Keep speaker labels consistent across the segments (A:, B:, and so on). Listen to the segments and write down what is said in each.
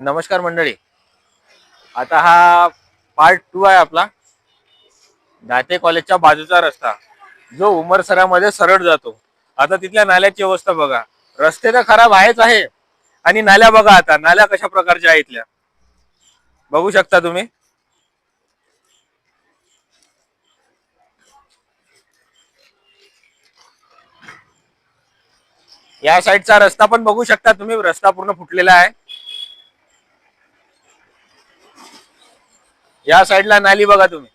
A: नमस्कार मंडळी. आता हा पार्ट टू आहे आपला. दाते कॉलेजच्या बाजूचा रस्ता. जो उमरसरामध्ये सरळ जातो. आता तिथल्या नाल्याची अवस्था बघा. रस्ते तर खराब आहेच आहे. आणि नाल्या बघा आता. नाल्या कशा प्रकारच्या आहेत इथल्या. बघू शकता तुम्ही. या साईडचा रस्ता पण बघू शकता तुम्ही. रस्ता पूर्ण फुटलेला आहे. या साईडला नाली बघा तुम्ही.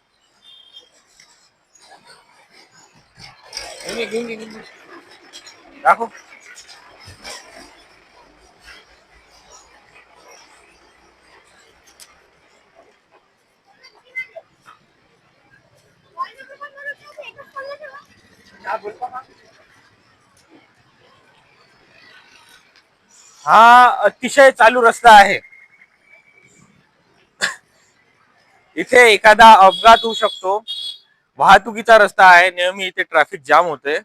A: दाखव. हा अतिशय चालू रस्ता आहे. इथे एखादा अपघात होऊ शकतो. वाहतुकीचा रस्ता आहे नेहमी इथे ट्रॅफिक जाम होते.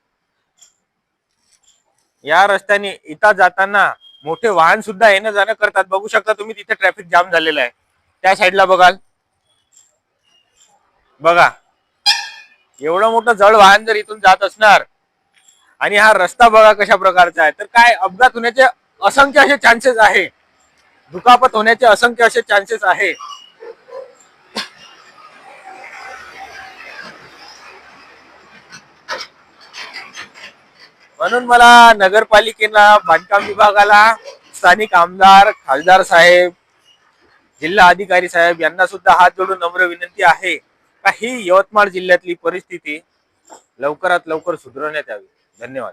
A: या रस्त्याने इथं जाताना मोठे वाहन सुद्धा येणं जाणं करतात. बघू शकता तुम्ही तिथे ट्रॅफिक जाम झालेला आहे. त्या साईडला बघाल. बघा. एवढं मोठं जड वाहन जर इथून जात असणार आणि हा रस्ता बघा कशा प्रकारचा आहे तर काय अपघात होण्याचे असंख्य असे चान्सेस आहे. दुखापत होण्याचे असंख्य असे चान्सेस आहे. म्हणून मला नगरपालिकेला बांधकाम विभागाला स्थानिक आमदार खासदार साहेब जिल्हा अधिकारी साहेब यांना सुद्धा हात जोडून नम्र विनंती आहे का ही यवतमाळ जिल्ह्यातली परिस्थिती लवकरात लवकर सुधारण्यात यावी. धन्यवाद.